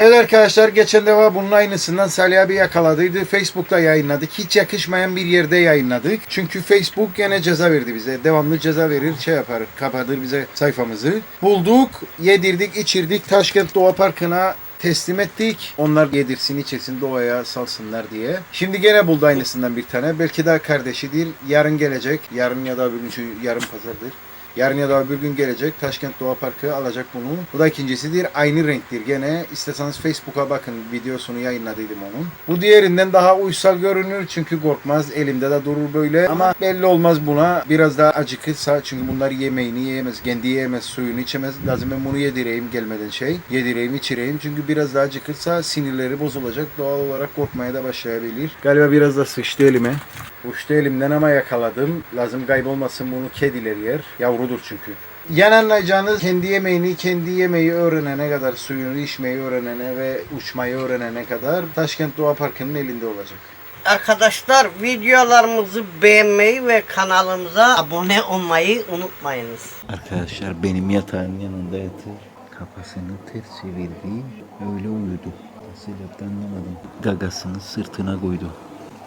Evet arkadaşlar geçen defa bunun aynısından Salih abi yakaladıydı. Facebook'ta yayınladık. Hiç yakışmayan bir yerde yayınladık. Çünkü Facebook gene ceza verdi bize. Devamlı ceza verir, şey yapar, kapatır bize sayfamızı. Bulduk, yedirdik, içirdik. Taşkent Doğa Parkı'na teslim ettik. Onlar yedirsin, içirsin, doğaya salsınlar diye. Şimdi gene buldu aynısından bir tane. Belki daha kardeşidir. Yarın gelecek. Yarın ya da çünkü yarın pazardır. Yarın ya da öbür gün gelecek. Taşkent Doğa Parkı alacak bunu. Bu da ikincisidir. Aynı renktir. Gene isterseniz Facebook'a bakın. Videosunu yayınladıydım onun. Bu diğerinden daha uysal görünür. Çünkü korkmaz. Elimde de durur böyle. Ama belli olmaz buna. Biraz daha acıkırsa. Çünkü bunlar yemeğini yiyemez. Kendi yiyemez. Suyunu içemez. Lazım ben bunu yedireyim gelmeden şey. Yedireyim içireyim. Çünkü biraz daha acıkırsa sinirleri bozulacak. Doğal olarak korkmaya da başlayabilir. Galiba biraz da sıçtı elime. Uçtu elimden ama yakaladım. Lazım kaybolmasın bunu kediler yer. Yavrudur çünkü. Yan anlayacağınız kendi yemeğini kendi yemeği öğrenene kadar, suyunu içmeyi öğrenene ve uçmayı öğrenene kadar Taşkent Doğa Parkı'nın elinde olacak. Arkadaşlar videolarımızı beğenmeyi ve kanalımıza abone olmayı unutmayınız. Arkadaşlar benim yatağın yanında yatır. Kafasını ters çevirdi. Öyle uyudu. Nasıl yaptı anlamadım. Gagasını sırtına koydu.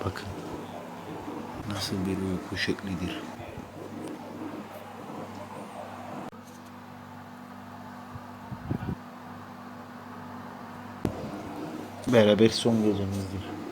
Bakın. Nasıl bir uyku şeklidir. Beraber son gecemizdir.